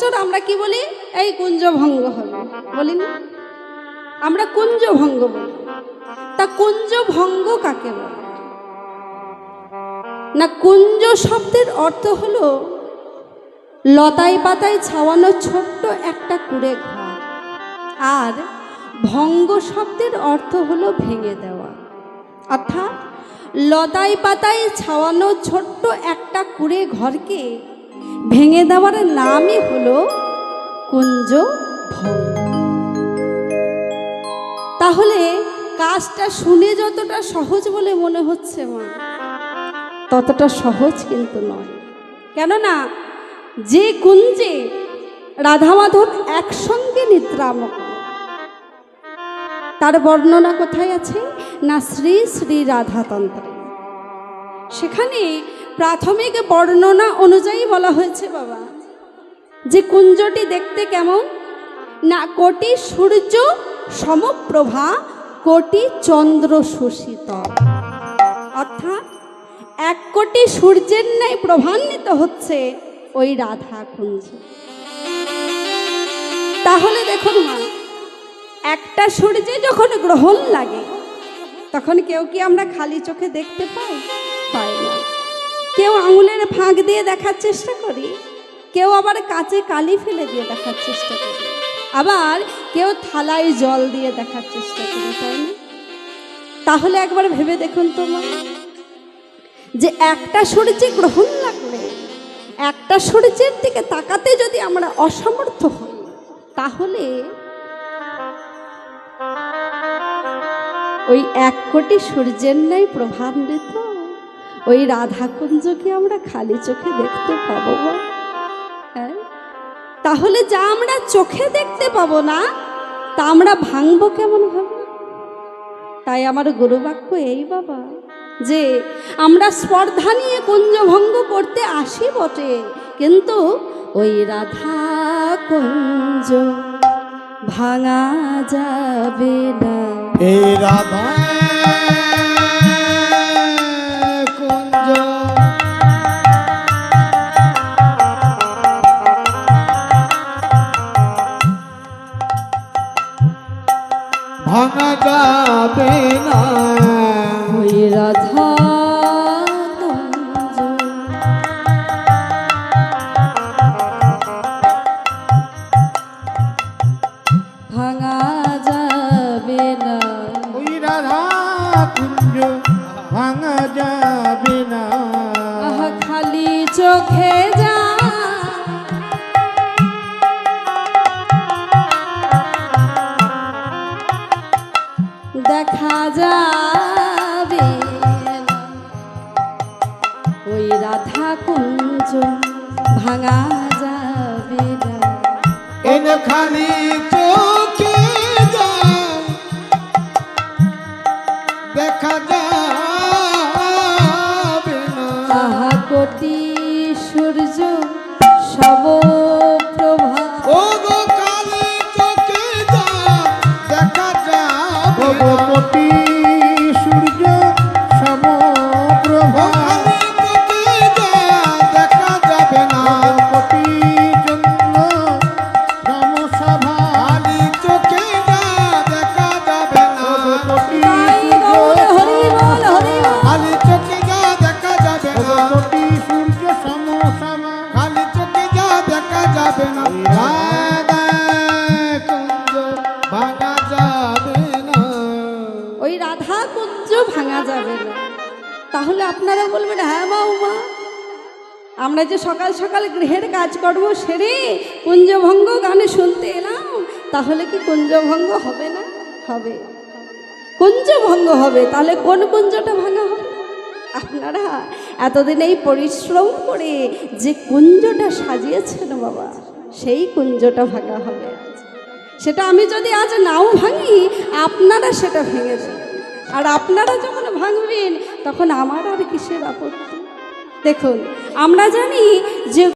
সচরাচর আমরা কি বলি? এই কুঞ্জ ভঙ্গ হবে। বলি না? আমরা কুঞ্জ ভঙ্গ বলি। তা কুঞ্জ ভঙ্গ কাকে বলে? না কুঞ্জ শব্দের অর্থ হলো লতায় পাতায় ছাওয়ানো ছোট্ট একটা কুড়ে ঘর। আর ভঙ্গ শব্দের অর্থ হলো ভেঙে দেওয়া। অর্থাৎ লতায় পাতায় ছাওয়ানো ছোট্ট একটা কুড়ে ঘরকে ভেঙে দেওয়ার নামই হলো কুঞ্জ ভঙ্গ তাহলে কাজটা শুনে যতটা সহজ বলে মনে হচ্ছে মা, ততটা সহজ কিন্তু নয়। কেননা যে কুঞ্জে রাধা মাধব একসঙ্গে নিদ্রামক তার বর্ণনা কোথায় আছে? না শ্রী শ্রী রাধাতন্ত্রে। সেখানে প্রাথমিক বর্ণনা অনুযায়ী বলা হয়েছে, বাবা। যে কুঞ্জটি দেখতে কেমন? না, কোটি সূর্য সমপ্রভা, কোটি চন্দ্র সুশীতল অর্থাৎ, এক কোটি সূর্যের ন্যায় প্রভান্বিত হচ্ছে ওই রাধা কুঞ্জ। তাহলে দেখুন, মা, একটা সূর্যে যখন গ্রহণ লাগে, তখন কেউ কি আমরা খালি চোখে দেখতে পাই? কেউ আঙুলের ফাঁক দিয়ে দেখার চেষ্টা করি, কেউ আবার কাচে কালি ফেলে দিয়ে দেখার চেষ্টা করি, আবার কেউ থালায় জল দিয়ে দেখার চেষ্টা করি, তাই না? তাহলে একবার ভেবে দেখুন তোমার যে একটা সূর্যে গ্রহণ লাগলে, একটা সূর্যের দিকে তাকাতে যদি আমরা অসমর্থ হই, তাহলে ওই এক কোটি সূর্যের ন্যায় প্রভান্বিত ওই রাধাকুঞ্জকে আমরা খালি চোখে দেখতে পাবো? হ্যাঁ? তাহলে যা আমরা চোখে দেখতে পাবো না, তা আমরা ভাঙবো কেমন ভাবে? তাই আমার গুরুবাক্য এই বাবা, যে আমরা স্পর্ধা নিয়ে কুঞ্জভঙ্গ করতে আসি বটে, কিন্তু ওই রাধা কুঞ্জ ভাঙা যাবে না। হে রাধা যাবে না ওই রাধা ভাঙা যাবে না। ওই রাধা কুঞ্জ ভাঙা যাবে না খালি চোখে যা দেখা যাবে। ওই রাধা কুঞ্জ ভাঙা যাবে না খালি কোটি সূর্য সমপ্রভা দেখা যাবে না কোটি চন্দ্র সমসভা চোখে দেখা যাবে না কোটি খালি চোখে যা দেখা যাবে না। কোটি সূর্য সমসমা। খালি চোখে যা দেখা যাবে না। তাহলে আপনারা বলবেন হ্যাঁ মা উমা আমরা যে সকাল সকাল গৃহের কাজকর্ম সেরে কুঞ্জভঙ্গ গানে শুনতে এলাম। তাহলে কি কুঞ্জভঙ্গ হবে না? হবে। কুঞ্জভঙ্গ হবে। তাহলে কোন কুঞ্জটা ভাঙা হবে? আপনারা এতদিন এই পরিশ্রম করে যে কুঞ্জটা সাজিয়েছেন বাবা, সেই কুঞ্জটা ভাঙা হবে। সেটা আমি যদি আজ নাও ভাঙি, আপনারা সেটা ভেঙে দেবেন আর আপনারা যখন ভাঙবেন তখন আমার আর কিসের আপত্তি? দেখুন আমরা জানি যে